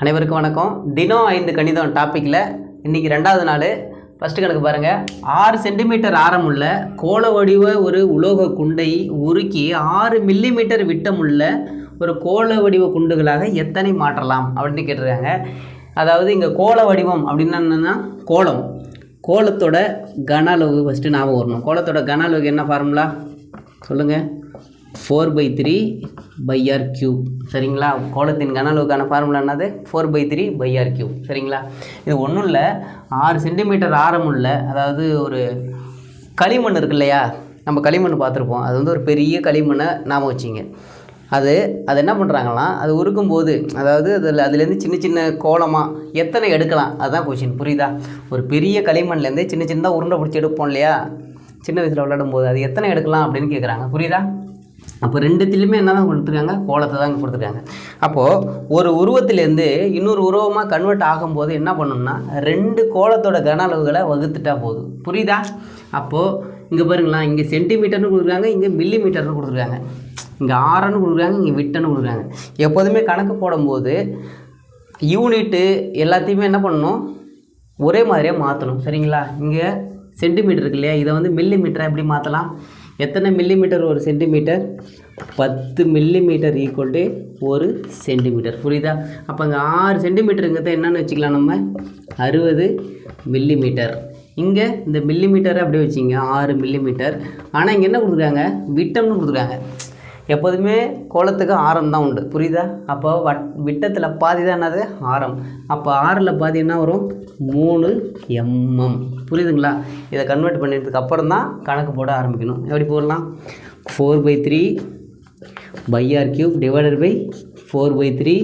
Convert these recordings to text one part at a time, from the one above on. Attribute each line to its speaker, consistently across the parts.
Speaker 1: அனைவருக்கும் வணக்கம். தினம் ஐந்து கணிதம் டாப்பிக்கில் இன்றைக்கி ரெண்டாவது நாள். ஃபஸ்ட்டு கணக்கு பாருங்கள் ஆறு சென்டிமீட்டர் ஆரமுள்ள கோள வடிவ ஒரு உலோக குண்டை உருக்கி ஆறு மில்லிமீட்டர் விட்டமுள்ள ஒரு கோள வடிவ குண்டுகளாக எத்தனை மாற்றலாம் அப்படின்னு கேட்டிருக்காங்க. அதாவது இங்கே கோள வடிவம் அப்படின்னா என்னென்னா கோளம். கோலத்தோட கன அளவு ஃபஸ்ட்டு ஞாபகம் வரணும். கோலத்தோட கன அளவுக்கு என்ன ஃபார்முலா சொல்லுங்கள் four by three pi R cube சரிங்களா? கோலத்தின் கன அளவுக்கான ஃபார்முலா என்னது? Four by three pi R cube சரிங்களா? இது ஒன்றும் இல்லை. ஆறு சென்டிமீட்டர் ஆரமுள்ள அதாவது ஒரு களிமண் இருக்கு இல்லையா? நம்ம களிமண் பார்த்துருப்போம். அது வந்து ஒரு பெரிய களிமண்ணை நாம் வச்சிங்க. அது அது என்ன பண்ணுறாங்கன்னா அது உருக்கும்போது அதாவது அதில் அதுலேருந்து சின்ன சின்ன கோலமாக எத்தனை எடுக்கலாம்? அதுதான் கொஷின் புரியுதா? ஒரு பெரிய களிமண்லேருந்து சின்ன சின்னதாக உருண்டை பிடிச்சி எடுப்போம் இல்லையா? சின்ன வயசில் விளையாடும் போது அது எத்தனை எடுக்கலாம் அப்படின்னு கேட்குறாங்க புரியுதா? அப்போ ரெண்டுத்திலுமே என்ன தான் கொடுத்துருக்காங்க? கோலத்தை தான் கொடுத்துருக்காங்க. அப்போது ஒரு உருவத்திலேருந்து இன்னொரு உருவமாக கன்வெர்ட் ஆகும்போது என்ன பண்ணணும்னா ரெண்டு கோலத்தோட கன அளவுகளை வகுத்துட்டா போதும். புரியுதா? அப்போது இங்கே பாருங்களா இங்கே சென்டிமீட்டர்னு கொடுக்குறாங்க இங்கே மில்லி மீட்டர்னு கொடுத்துருக்காங்க. இங்கே ஆறுன்னு கொடுக்குறாங்க இங்கே விட்டன்னு கொடுக்குறாங்க. எப்போதுமே கணக்கு போடும்போது யூனிட்டு எல்லாத்தையுமே என்ன பண்ணணும்? ஒரே மாதிரியாக மாற்றணும் சரிங்களா? இங்கே சென்டிமீட்டர் இருக்கு இல்லையா? இதை வந்து மில்லி மீட்டராக எப்படி மாற்றலாம் எத்தனை மில்லி மீட்டர் ஒரு சென்டிமீட்டர் பத்து மில்லி மீட்டர் ஈக்குவல் டு ஒரு சென்டிமீட்டர் புரியுதா? அப்போ இங்கே ஆறு சென்டிமீட்டருங்கிறத என்னென்னு வச்சுக்கலாம் நம்ம. அறுபது மில்லி மீட்டர் இங்கே இந்த மில்லி மீட்டரை அப்படியே வச்சிங்க. ஆறு மில்லி மீட்டர் ஆனால் இங்கே என்ன கொடுத்துருக்காங்க விட்டம்னு கொடுத்துருக்காங்க எப்போதுமே கோலத்துக்கு ஆரம் தான் உண்டு. புரியுதா? அப்போ வட் விட்டத்தில் பாதி தான் என்னது? ஆரம். அப்போ ஆறில் பாதி என்ன வரும்? மூணு எம்எம் புரியுதுங்களா? இதை கன்வெர்ட் பண்ணிட்டதுக்கு அப்புறம் தான் கணக்கு போட ஆரம்பிக்கணும். எப்படி போடலாம்? Four by three pi R cube divided by four by three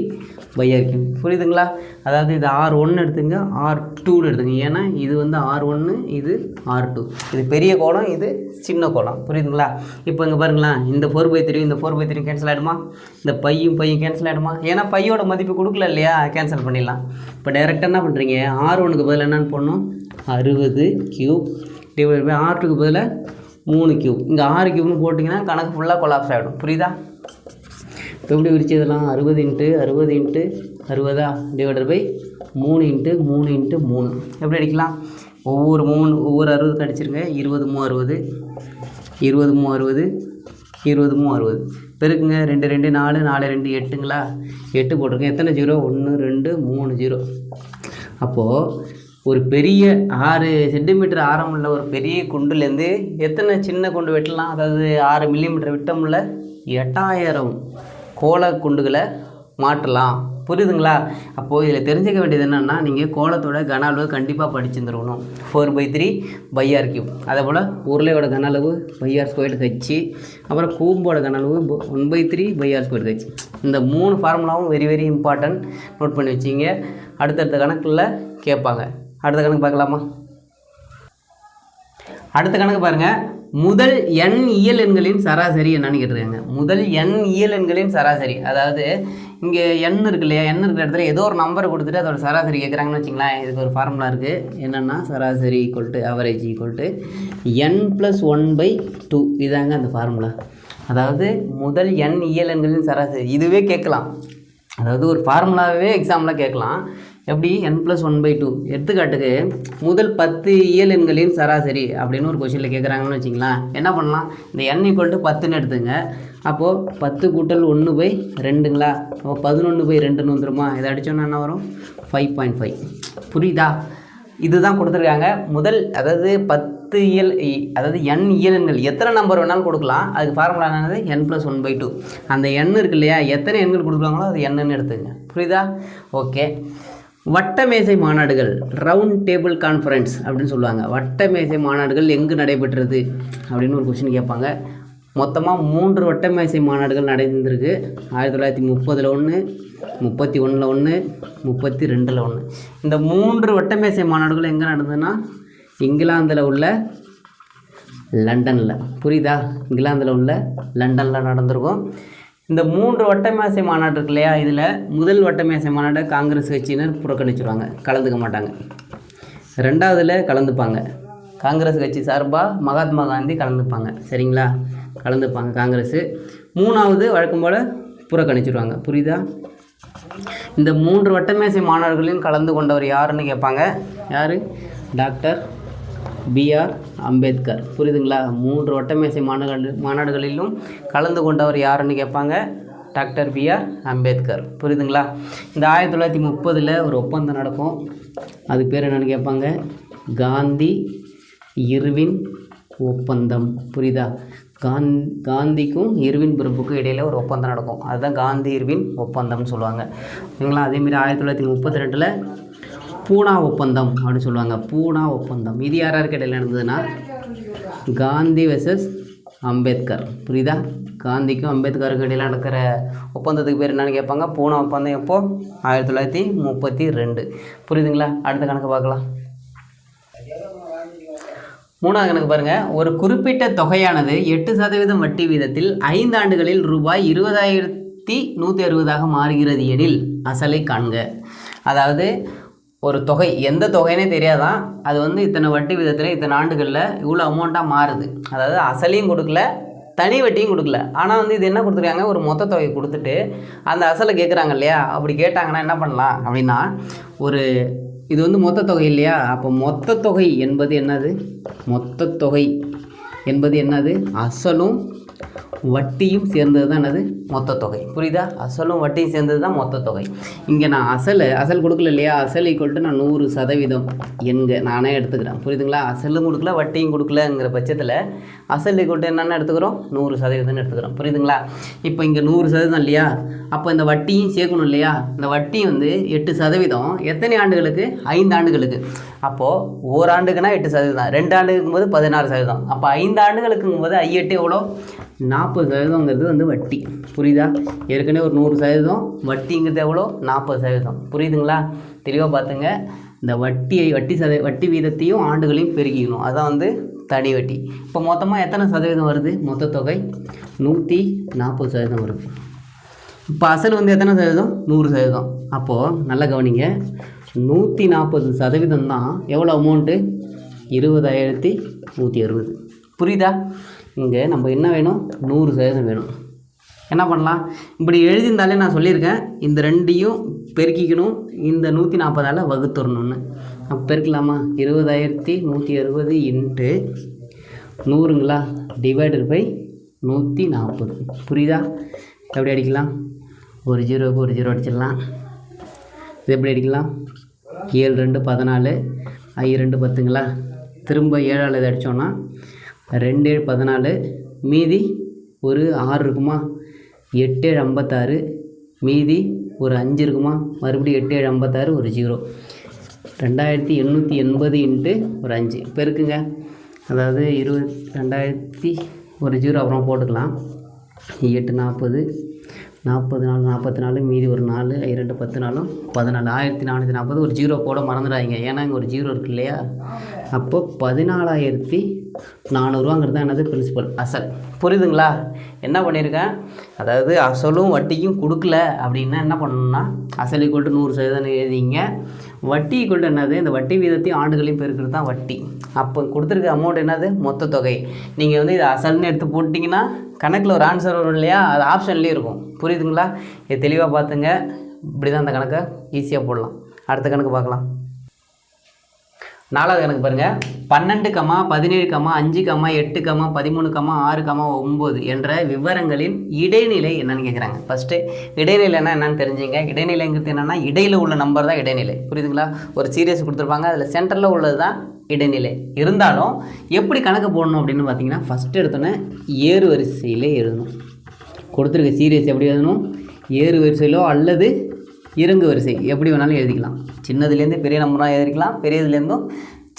Speaker 1: pi R cube புரியுதுங்களா? அதாவது இது ஆர் ஒன்று எடுத்துங்க ஆர் டூன்னு எடுத்துங்க. ஏன்னா இது வந்து ஆர் ஒன்று இது ஆர் டூ இது பெரிய கோலம் இது சின்ன கோலம் புரியுதுங்களா? இப்போ இங்கே பாருங்களேன். இந்த ஃபோர் பை த்ரீ இந்த ஃபோர் பை த்ரீ கேன்சல் ஆகிடுமா இந்த பையும் பையும் கேன்சல் ஆகிடுமா ஏன்னா பையோட மதிப்பு கொடுக்கல இல்லையா? கேன்சல் பண்ணிடலாம். இப்போ டைரெக்டாக என்ன பண்ணுறீங்க ஆர் ஒனுக்கு பதில் என்னென்னு போடணும். அறுபது கியூப் டிவைட் பை ஆர் டூக்கு பதிலாக மூணு கியூப் இங்கே ஆறு கியூப்னு போட்டிங்கன்னா கணக்கு ஃபுல்லாக கொலாப்ஸ் ஆகிடும் புரியுதா? இப்போ எப்படி விரிச்சு இதெல்லாம்? அறுபது இன்ட்டு அறுபது இன்ட்டு அறுபதா? டிவைடர் பை மூணு இன்ட்டு மூணு இன்ட்டு மூணு. எப்படி அடிக்கலாம்? ஒவ்வொரு மூணு ஒவ்வொரு அறுபதுக்கு அடிச்சிருங்க இருபது மூ அறுபது. இருபது மூ அறுபது. இருபது மூ அறுபது. பெருக்குங்க. ரெண்டு ரெண்டு நாலு. நாலு ரெண்டு எட்டுங்களா? எட்டு போட்டிருக்கேன் எத்தனை ஜீரோ? ஒன்று ரெண்டு மூணு ஜீரோ. அப்போது ஒரு பெரிய ஆறு சென்டிமீட்டர் ஆரமுள்ள ஒரு பெரிய குண்டுலேருந்து எத்தனை சின்ன குண்டு வெட்டலாம்? அதாவது ஆறு மில்லிமீட்டர் விட்டமுள்ள எட்டாயிரம் கோல குண்டுகளை மாற்றலாம். புரியுதுங்களா? அப்போது இதில் தெரிஞ்சுக்க வேண்டியது என்னென்னா நீங்கள் கோலத்தோட கன அளவு கண்டிப்பாக படிச்சுருந்துருக்கணும். Four by three pi R cube அதே போல் உருளையோட கன அளவு பை ஆர் ஸ்கொயர் ஹெச்சு அப்புறம் கூம்போட கன அளவு one by three by R square H இந்த மூணு ஃபார்முலாவும் வெரி வெரி இம்பார்ட்டன்ட் நோட் பண்ணி வச்சிங்க. அடுத்தடுத்த கணக்கில் கேட்பாங்க. அடுத்த கணக்கு பார்க்கலாமா? அடுத்த கணக்கு பாருங்கள் முதல் எண் இயல் எண்களின் சராசரி என்னன்னு கேட்டிருக்காங்க. முதல் எண் இயல் எண்களின் சராசரி. அதாவது இங்கே எண் இருக்கு இல்லையா? எண் இருக்கிற இடத்துல ஏதோ ஒரு நம்பர் கொடுத்துட்டு அதோட சராசரி கேட்குறாங்கன்னு வச்சுங்களேன் இதுக்கு ஒரு ஃபார்முலா இருக்குது என்னென்னா சராசரி equal to average equal to N plus one by two இதாங்க அந்த ஃபார்முலா அதாவது முதல் எண் இயல் எண்களின் சராசரி. இதுவே கேட்கலாம். அதாவது ஒரு ஃபார்முலாவே எக்ஸாம்பிளாக கேட்கலாம். எப்படி? N plus one by two எடுத்துக்காட்டுக்கு முதல் பத்து இயல் எண்களின் சராசரி அப்படின்னு ஒரு கொஷினில் கேட்குறாங்கன்னு வச்சிங்களேன் என்ன பண்ணலாம்? இந்த என் ஈக்குவல் டு பத்துன்னு எடுத்துங்க. அப்போது பத்து கூட்டல் ஒன்று பை ரெண்டுங்களா? அப்போ பதினொன்று பை ரெண்டுன்னு வந்துருமா? இதை அடித்தோன்னா என்ன வரும்? ஃபைவ் பாயிண்ட் ஃபைவ் புரியுதா? இதுதான் கொடுத்துருக்காங்க. முதல் அதாவது பத்து இயல் இ- அதாவது எண் இயலெண்கள் எத்தனை நம்பர் வேணாலும் கொடுக்கலாம். அதுக்கு ஃபார்முலா என்னது? N plus one by two அந்த எண் இருக்கு இல்லையா? எத்தனை எண்கள் கொடுக்குறாங்களோ அது என்னன்னு எடுத்துங்க புரியுதா? ஓகே வட்டமேசை மாநாடுகள். ரவுண்ட் டேபிள் கான்ஃபரன்ஸ் அப்படின்னு சொல்லுவாங்க. வட்டமேசை மாநாடுகள் எங்கு நடைபெற்றது? அப்படின்னு ஒரு கொஷின் கேட்பாங்க. மொத்தமாக மூன்று வட்டமேசை மாநாடுகள் நடந்திருக்கு ஆயிரத்தி தொள்ளாயிரத்தி முப்பதில் ஒன்று முப்பத்தி ஒன்றில் ஒன்று முப்பத்தி ரெண்டில் ஒன்று இந்த மூன்று வட்டமேசை மாநாடுகள் எங்கே நடந்ததுன்னா இங்கிலாந்தில் உள்ள லண்டனில். புரியுதா? இங்கிலாந்தில் உள்ள லண்டனில் நடந்திருக்கும். இந்த மூன்று வட்டமேசை மாநாடு இருக்கு இல்லையா? இதில் முதல் வட்டமேசை மாநாட்டை காங்கிரஸ் கட்சியினர் புறக்கணிச்சிருவாங்க. கலந்துக்க மாட்டாங்க. ரெண்டாவதில் கலந்துப்பாங்க. காங்கிரஸ் கட்சி சார்பாக மகாத்மா காந்தி கலந்துப்பாங்க. சரிங்களா? கலந்துப்பாங்க காங்கிரஸ். மூணாவது வழக்கம் போல் புறக்கணிச்சிருவாங்க புரியுதா? இந்த மூன்று வட்டமேசை மாணவர்களையும் கலந்து கொண்டவர் யாருன்னு கேட்பாங்க. யார்? Doctor BR Ambedkar. புரியுதுங்களா? மூன்று வட்டமேசை மாநாடு மாநாடுகளிலும் கலந்து கொண்டவர் யாருன்னு கேட்பாங்க. Doctor BR Ambedkar. புரியுதுங்களா? இந்த ஆயிரத்தி தொள்ளாயிரத்தி முப்பதில் ஒரு ஒப்பந்தம் நடக்கும். அது பேர் என்னென்னு கேட்பாங்க? காந்தி இர்வின் ஒப்பந்தம். புரியுதா? காந் காந்திக்கும் இர்வின் பிரபுக்கும் இடையில் ஒரு ஒப்பந்தம் நடக்கும். அதுதான் காந்தி இர்வின் ஒப்பந்தம்னு சொல்லுவாங்க. சரிங்களா அதேமாரி ஆயிரத்தி தொள்ளாயிரத்தி முப்பத்தி ரெண்டில் பூனா ஒப்பந்தம் அப்படின்னு சொல்லுவாங்க. பூனா ஒப்பந்தம். இது யார் யாருக்கு இடையில் நடந்ததுன்னா காந்தி வெர்சஸ் அம்பேத்கர். புரியுதா? காந்திக்கும் அம்பேத்கருக்கும் இடையில் நடக்கிற ஒப்பந்தத்துக்கு பேர் என்னன்னு கேட்பாங்க. பூனா ஒப்பந்தம் எப்போது ஆயிரத்தி தொள்ளாயிரத்தி முப்பத்தி ரெண்டு புரியுதுங்களா? அடுத்த கணக்கு பார்க்கலாம். மூணாவது கணக்கு பாருங்க. ஒரு குறிப்பிட்ட தொகையானது எட்டு சதவீதம் வட்டி வீதத்தில் ஐந்து ஆண்டுகளில் ரூபாய் இருபதாயிரத்தி நூற்றி அறுபதாக மாறுகிறது எனில் அசலை காண்க. அதாவது ஒரு தொகை எந்த தொகைனே தெரியாதான் அது வந்து இத்தனை வட்டி விதத்தில் இத்தனை ஆண்டுகளில் இவ்வளோ அமௌண்ட்டாக மாறுது. அதாவது அசலையும் கொடுக்கல தனி வட்டியும் கொடுக்கல. ஆனால் வந்து இது என்ன கொடுத்துருக்காங்க? ஒரு மொத்த தொகை கொடுத்துட்டு அந்த அசலை கேட்குறாங்க இல்லையா? அப்படி கேட்டாங்கன்னா என்ன பண்ணலாம் அப்படின்னா ஒரு இது வந்து மொத்த தொகை இல்லையா? அப்போ மொத்த தொகை என்பது என்னது? மொத்த தொகை என்பது என்னது? அசலும் வட்டியும் சேர்ந்தது தான் என்னது? மொத்த தொகை. புரியுதா? அசலும் வட்டியும் சேர்ந்தது தான் மொத்த தொகை. இங்கே நான் அசல் அசல் கொடுக்கல இல்லையா? அசல் ஈக்குவல்ட்டு நான் நூறு சதவீதம். எங்க நானே எடுத்துக்கிறேன். புரியுதுங்களா? அசலும் கொடுக்கல வட்டியும் கொடுக்கலங்கிற பட்சத்தில் அசல் ஈக்குவல்ட்டு என்னென்ன எடுத்துக்கிறோம்? நூறு சதவீதம்னு எடுத்துக்கிறோம். புரியுதுங்களா? இப்போ இங்கே நூறு சதவீதம் இல்லையா? அப்போ இந்த வட்டியும் சேர்க்கணும் இல்லையா? இந்த வட்டி வந்து எட்டு சதவீதம். எத்தனை ஆண்டுகளுக்கு? ஐந்து ஆண்டுகளுக்கு. அப்போது ஓராண்டுக்குன்னா எட்டு சதவீதம். ரெண்டு ஆண்டுக்கும் போது பதினாறு சதவீதம். அப்போ ஐந்து ஆண்டுகளுக்குங்கும் போது ஐ எவ்வளோ? நாற்பது நாற்பது சதவீதங்கிறது வந்து வட்டி. புரியுதா? ஏற்கனவே ஒரு நூறு சதவீதம் வட்டிங்கிறது எவ்வளோ? நாற்பது சதவீதம். புரியுதுங்களா? தெளிவாக பார்த்துங்க. இந்த வட்டியை வட்டி சத வட்டி வீதத்தையும் ஆண்டுகளையும் பெருக்கிக்கணும். அதான் வந்து தனி வட்டி. இப்போ மொத்தமாக எத்தனை சதவீதம் வருது? மொத்த தொகை நூற்றி நாற்பது சதவீதம் வருது. இப்போ அசல் வந்து எத்தனை சதவீதம்? நூறு சதவீதம். அப்போது நல்லா கவனிங்க. நூற்றி நாற்பது சதவீதம் தான் எவ்வளோ அமௌண்ட்டு இருபதாயிரத்தி நூற்றி அறுபது. புரியுதா? இங்கே நம்ம என்ன வேணும்? நூறு சதவீதம் வேணும். என்ன பண்ணலாம்? இப்படி எழுதியிருந்தாலே நான் சொல்லியிருக்கேன் இந்த ரெண்டையும் பெருக்கிக்கணும். இந்த நூற்றி நாற்பதால் வகுத்துடணும்னு அப்போ பெருக்கலாமா? இருபதாயிரத்தி நூற்றி அறுபது இன்ட்டு நூறுங்களா? டிவைடட் பை நூற்றி நாற்பது புரியுதா? எப்படி அடிக்கலாம்? ஒரு ஜீரோவுக்கு ஒரு ஜீரோ அடிச்சிடலாம். இது எப்படி அடிக்கலாம்? ஏழு ரெண்டு பதினாலு ஐ ரெண்டு பத்துங்களா? திரும்ப ஏழால் இதை அடித்தோன்னா ரெண்டு ஏழு பதினாலு மீதி ஒரு ஆறு இருக்குமா? எட்டு ஏழு ஐம்பத்தாறு மீதி ஒரு அஞ்சு இருக்குமா? மறுபடியும் எட்டு ஏழு ஐம்பத்தாறு ஒரு ஜீரோ. ரெண்டாயிரத்தி எண்ணூற்றி எண்பது இன்ட்டு ஒரு அஞ்சு. பெருக்குங்க அதாவது இருபத் ரெண்டாயிரத்தி ஒரு ஜீரோ அப்புறம் போட்டுக்கலாம். எட்டு நாற்பது நாற்பது நாலு நாற்பத்தி நாலு மீதி ஒரு நாலு இரண்டு ரெண்டு பத்து நாலும் பதினாலு. ஆயிரத்தி நானூற்றி நாற்பது ஒரு ஜீரோ போட மறந்துடாதீங்க. ஏன்னா இங்கே ஒரு ஜீரோ இருக்கு இல்லையா? அப்போது பதினாலாயிரத்தி நானூறுவாங்கிறது தான் என்னது பிரின்சிபல் அசல் புரியுதுங்களா? என்ன பண்ணியிருக்கேன் அதாவது அசலும் வட்டிக்கும் கொடுக்கல அப்படின்னா என்ன பண்ணணும்னா அசல் ஈக்குவல் நூறு சதவீதம் எழுதிங்க. வட்டி ஈக்குவல் என்னது? இந்த வட்டி வீதத்தையும் ஆண்டுகளையும் பெருக்கிறது தான் வட்டி. அப்போ கொடுத்துருக்க அமௌண்ட் என்னது? மொத்த தொகை. நீங்கள் வந்து இது அசல்னு எடுத்து போட்டிங்கன்னா கணக்கில் ஒரு ஆன்சர் வரும் இல்லையா? அது ஆப்ஷன்லேயே இருக்கும். புரியுதுங்களா? இது தெளிவாக பார்த்துங்க. இப்படி தான் அந்த கணக்கை ஈஸியாக போடலாம். அடுத்த கணக்கு பார்க்கலாம். நாலாவது கணக்கு பாருங்கள் பன்னெண்டு கமா பதினேழு கமா அஞ்சு கமா எட்டு கமா பதிமூணு கமா ஆறு கமா ஒம்பது என்ற விவரங்களின் இடைநிலை என்னன்னு கேட்குறாங்க ஃபஸ்ட்டு இடைநிலைன்னா என்னன்னு தெரிஞ்சுங்க. இடைநிலைங்கிறது என்னென்னா இடையில் உள்ள நம்பர் தான் இடைநிலை. புரியுதுங்களா? ஒரு சீரியஸ் கொடுத்துருப்பாங்க. அதில் சென்டரில் உள்ளது தான் இடைநிலை. இருந்தாலும் எப்படி கணக்கு போடணும் அப்படின்னு பார்த்தீங்கன்னா ஃபஸ்ட்டு எடுத்தோன்னே ஏறு வரிசையிலே எழுதணும். கொடுத்துருக்க சீரியஸ் எப்படி எழுதணும்? ஏறு வரிசையிலோ அல்லது இறங்கு வரிசை எப்படி வேணாலும் எழுதிக்கலாம். சின்னதுலேருந்து பெரிய நம்பராக எழுதிக்கலாம் பெரியதுலேருந்தும்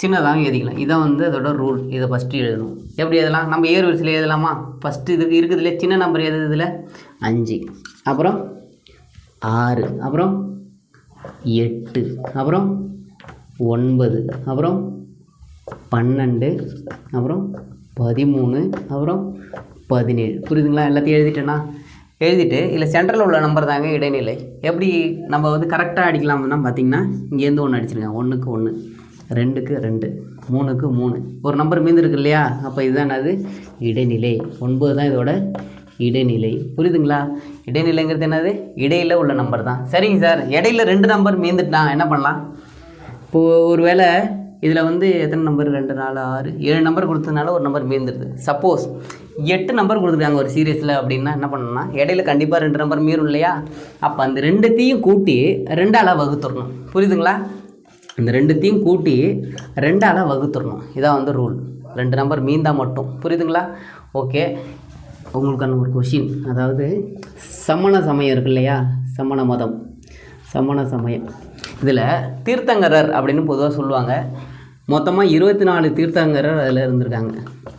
Speaker 1: சின்னதாக எழுதிக்கலாம் இதான் வந்து அதோட ரூல் இதை ஃபஸ்ட்டு எழுதணும். எப்படி எழுதலாம்? நம்ம ஏர் வரிசையில் எழுதலாமா? ஃபஸ்ட்டு இதுக்கு இருக்குதுல சின்ன நம்பர் எது அஞ்சு. அப்புறம் ஆறு. அப்புறம் எட்டு. அப்புறம் ஒன்பது. அப்புறம் பன்னெண்டு. அப்புறம் பதிமூணு. அப்புறம் பதினேழு. புரியுதுங்களா? எல்லாத்தையும் எழுதிட்டேன்னா எழுதிட்டு இல்லை சென்ட்ரலில் உள்ள நம்பர் தாங்க இடைநிலை. எப்படி நம்ம வந்து கரெக்டாக அடிக்கலாம்னா பார்த்தீங்கன்னா இங்கேருந்து ஒன்று அடிச்சிருக்கேன் ஒன்றுக்கு ஒன்று ரெண்டுக்கு ரெண்டு மூணுக்கு மூணு. ஒரு நம்பர் மீந்துருக்கு இல்லையா? அப்போ இதுதான் என்னது? இடைநிலை. ஒன்பது தான் இதோட இடைநிலை. புரியுதுங்களா? இடைநிலைங்கிறது என்னது? இடையில் உள்ள நம்பர் தான். சரிங்க சார். இடையில ரெண்டு நம்பர் மீந்துட்டான் என்ன பண்ணலாம்? இப்போது ஒரு வேளை இதில் வந்து எத்தனை நம்பர் ரெண்டு நாலு ஆறு. ஏழு நம்பர் கொடுத்ததுனால ஒரு நம்பர் மீந்துடுது சப்போஸ் எட்டு நம்பர் கொடுத்துருக்காங்க ஒரு சீரியஸில் அப்படின்னா என்ன பண்ணணும்னா இடையில கண்டிப்பாக ரெண்டு நம்பர் மீறும் இல்லையா? அப்போ அந்த ரெண்டுத்தையும் கூட்டி ரெண்டாளாக வகுத்துடணும் புரியுதுங்களா? இந்த ரெண்டுத்தையும் கூட்டி ரெண்டாளாக வகுத்துடணும் இதான் வந்து ரூல் ரெண்டு நம்பர் மீந்தால் மட்டும். புரியுதுங்களா? ஓகே உங்களுக்கான ஒரு கொஷின் அதாவது சமண சமயம் இருக்கு இல்லையா? சமண மதம். சமண சமயம். இதில் தீர்த்தங்கரர் அப்படின்னு பொதுவாக சொல்லுவாங்க. மொத்தமாக இருபத்தி நாலு தீர்த்தங்கரர் அதில் இருந்திருக்காங்க.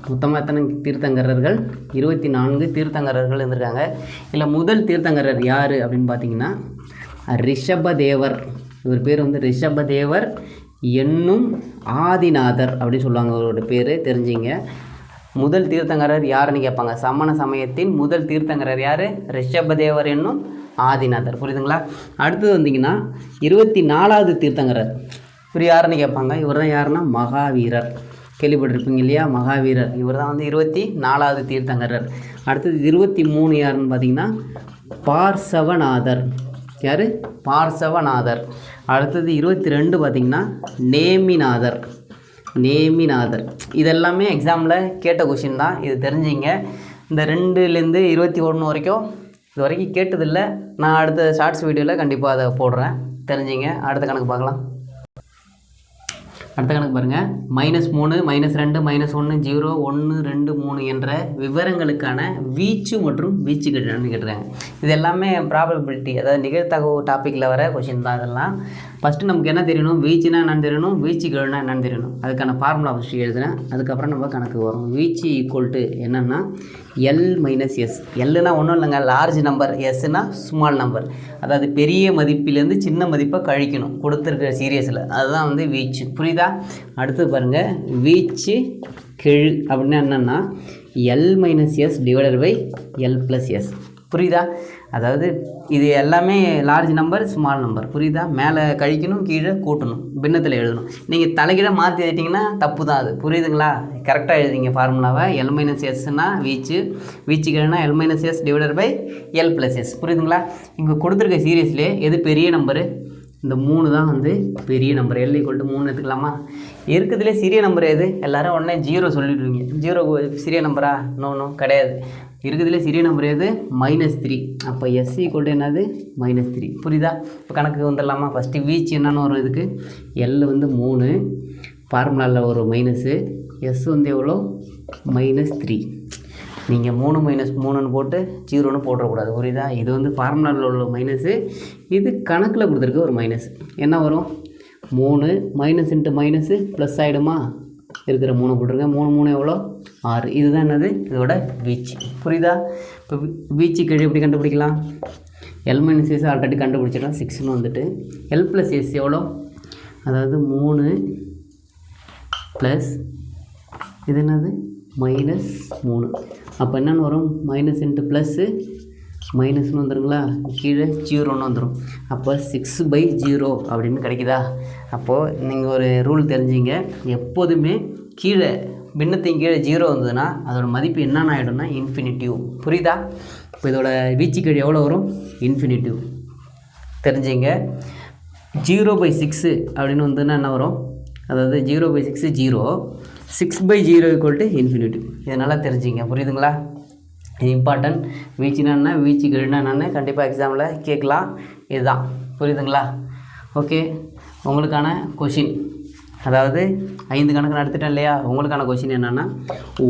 Speaker 1: மொத்தமாக எத்தனை தீர்த்தங்கரர்கள் இருபத்தி நான்கு தீர்த்தங்கரர்கள் இருந்திருக்காங்க. இல்லை முதல் தீர்த்தங்கரர் யார் அப்படின்னு பார்த்தீங்கன்னா ரிஷபதேவர். இவர் பேர் வந்து ரிஷபதேவர் என்னும் ஆதிநாதர் அப்படின்னு சொல்லுவாங்க அவரோட பேர் தெரிஞ்சிங்க. முதல் தீர்த்தங்கரர் யாருன்னு கேட்பாங்க. சமண சமயத்தின் முதல் தீர்த்தங்கரர் யார்? ரிஷபதேவர் என்னும் ஆதிநாதர். புரியுதுங்களா? அடுத்தது வந்தீங்கன்னா இருபத்தி நாலாவது தீர்த்தங்கரர். இவர் யாருன்னு கேட்பாங்க. இவர் தான் யாருன்னா மகாவீரர். கேள்விப்பட்டிருப்பீங்க இல்லையா? மகாவீரர். இவர் தான் வந்து இருபத்தி நாலாவது தீர்த்தங்கரர். அடுத்தது இருபத்தி மூணு யாருன்னு பார்த்தீங்கன்னா பார்சவநாதர். யார்? பார்சவநாதர். அடுத்தது இருபத்தி ரெண்டு பார்த்தீங்கன்னா நேமிநாதர். நேமிநாதர். இதெல்லாமே எக்ஸாமில் கேட்ட கொஷின் தான். இது தெரிஞ்சிங்க. இந்த ரெண்டுலேருந்து இருபத்தி ஒன்று வரைக்கும் இது வரைக்கும் கேட்டதில்லை. நான் அடுத்த ஷார்ட்ஸ் வீடியோவில் கண்டிப்பாக அதை போடுறேன். தெரிஞ்சிங்க. அடுத்த கணக்கு பார்க்கலாம். அடுத்த கணக்கு பாருங்கள் மைனஸ் மூணு மைனஸ் ரெண்டு மைனஸ் ஒன்று ஜீரோ ஒன்று ரெண்டு மூணு என்ற விவரங்களுக்கான வீச்சு மற்றும் வீச்சு கட்டணம்னு கேட்டுருக்காங்க இது எல்லாமே ப்ராபபிலிட்டி அதாவது நிகழ்த்தகவு டாப்பிக்கில் வர கொஷின் தான் இதெல்லாம். ஃபஸ்ட்டு நமக்கு என்ன தெரியணும்? வீச்சுனா என்னன்னு தெரியணும்? வீச்சு கெழுனா என்னன்னு தெரியணும். அதுக்கான ஃபார்முலா ஃபஸ்ட்டு எழுதுனேன். அதுக்கப்புறம் நம்ம கணக்கு வரும். வீச்சு ஈக்குவல் டு என்னென்னா எல் மைனஸ் எஸ் எல்லுனா ஒன்றும் இல்லைங்க. லார்ஜ் நம்பர் எஸ்னா ஸ்மால் நம்பர் அதாவது பெரிய மதிப்பிலேருந்து சின்ன மதிப்பை கழிக்கணும். கொடுத்துருக்கிற சீரியஸில் அதுதான் வந்து வீச்சு புரியுதா? அடுத்து பாருங்கள் வீச்சு கெழு அப்படின்னா என்னென்னா L minus S divided by L plus S புரியுதா? அதாவது இது எல்லாமே லார்ஜ் நம்பர் ஸ்மால் நம்பர் புரியுதா? மேலே கழிக்கணும் கீழே கூட்டணும் பின்னத்தில் எழுதணும். நீங்கள் தலைகீழ மாற்றி எழுதிட்டிங்கன்னா தப்பு தான் அது. புரியுதுங்களா? கரெக்டாக எழுதிங்க ஃபார்முலாவை எல் மைனஸ் எஸ்னா வீச்சு வீச்சு. கீழேனா L minus S divided by L plus S புரியுதுங்களா? இங்கே கொடுத்துருக்க சீரியஸ்லேயே எது பெரிய நம்பரு இந்த மூணு தான் வந்து பெரிய நம்பர் எல் ஈக்குவல் டு மூணு எடுத்துக்கலாமா? இருக்கிறதுலே சிறிய நம்பர் எது? எல்லோரும் உடனே ஜீரோ சொல்லிடுவீங்க. ஜீரோ சிறிய நம்பரா நோ நோ கிடையாது. இருக்கிறதுலே சிறிய நம்பர் எது? மைனஸ் த்ரீ அப்போ எஸ் ஈக்குவல் என்னது? மைனஸ் த்ரீ புரியுதா? இப்போ கணக்கு வந்துடலாமா? ஃபஸ்ட்டு வீச் என்னென்னு வரும் இதுக்கு. எல் வந்து மூணு. ஃபார்முலாவில் ஒரு மைனஸு எஸ் வந்து எவ்வளோ மைனஸ் த்ரீ நீங்கள் மூணு மைனஸ் மூணுன்னு போட்டு ஜீரோன்னு போட்டுறக்கூடாது. புரியுதா? இது வந்து ஃபார்முலாவில் உள்ள மைனஸு இது கணக்கில் கொடுத்துருக்கு ஒரு மைனஸ் என்ன வரும்? மூணு மைனஸ் இன்ட்டு மைனஸு ப்ளஸ் ஆகிடுமா இருக்கிற மூணு போட்டுருங்க. மூணு மூணு எவ்வளோ ஆறு. இதுதான் என்னது? இதோட வீச்சு. புரியுதா? இப்போ வீச்சு கீழே எப்படி கண்டுபிடிக்கலாம்? எல் மைனஸ் எஸ் ஆல்ரெடி கண்டுபிடிச்சிடலாம் சிக்ஸ்னு வந்துட்டு. எல் ப்ளஸ் எஸ் எவ்வளோ? அதாவது மூணு ப்ளஸ் இது என்னது? மைனஸ் மூணு. அப்போ என்னென்னு வரும்? மைனஸ் இன்ட்டு ப்ளஸ்ஸு மைனஸ்னு வந்துடுங்களா கீழே ஜீரோன்னு வந்துடும் அப்போ சிக்ஸ் பை ஜீரோ அப்படின்னு கிடைக்குதா? அப்போது நீங்கள் ஒரு ரூல் தெரிஞ்சிங்க. எப்போதுமே கீழே பின்னத்தின் கீழே ஜீரோ வந்ததுன்னா அதோட மதிப்பு என்னென்ன ஆகிடும்னா இன்ஃபினிட்டிவ் புரியுதா? இப்போ இதோட வீச்சு கீழே எவ்வளோ வரும் இன்ஃபினிட்டிவ் தெரிஞ்சுங்க. ஜீரோ பை சிக்ஸு அப்படின்னு வந்துன்னா என்ன வரும்? அதாவது zero by six zero six by zero equal to infinity இது நல்லா தெரிஞ்சுங்க. புரியுதுங்களா? இது இம்பார்ட்டன்ட் வீச்சுனா வீச்சு கெழுனா கண்டிப்பாக எக்ஸாமில் கேட்கலாம். இதுதான். புரியுதுங்களா? ஓகே உங்களுக்கான கொஷின் அதாவது ஐந்து கணக்கு நடத்திட்டேன் இல்லையா? உங்களுக்கான கொஷின் என்னென்னா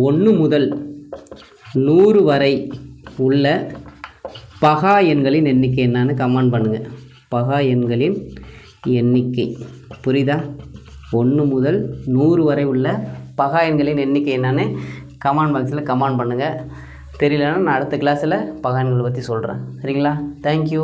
Speaker 1: ஒன்று முதல் நூறு வரை உள்ள பகா எண்களின் எண்ணிக்கை என்னன்னு கமெண்ட் பண்ணுங்கள் பகா எண்களின் எண்ணிக்கை. புரியுதா? ஒன்று முதல் நூறு வரை உள்ள பகா எண்களின் எண்ணிக்கை என்னென்னு கமெண்ட் பாக்ஸில் கமெண்ட் பண்ணுங்கள் தெரியலன்னா நான் அடுத்த கிளாஸில் பகா எண்களை பற்றி சொல்கிறேன் சரிங்களா? தேங்க்யூ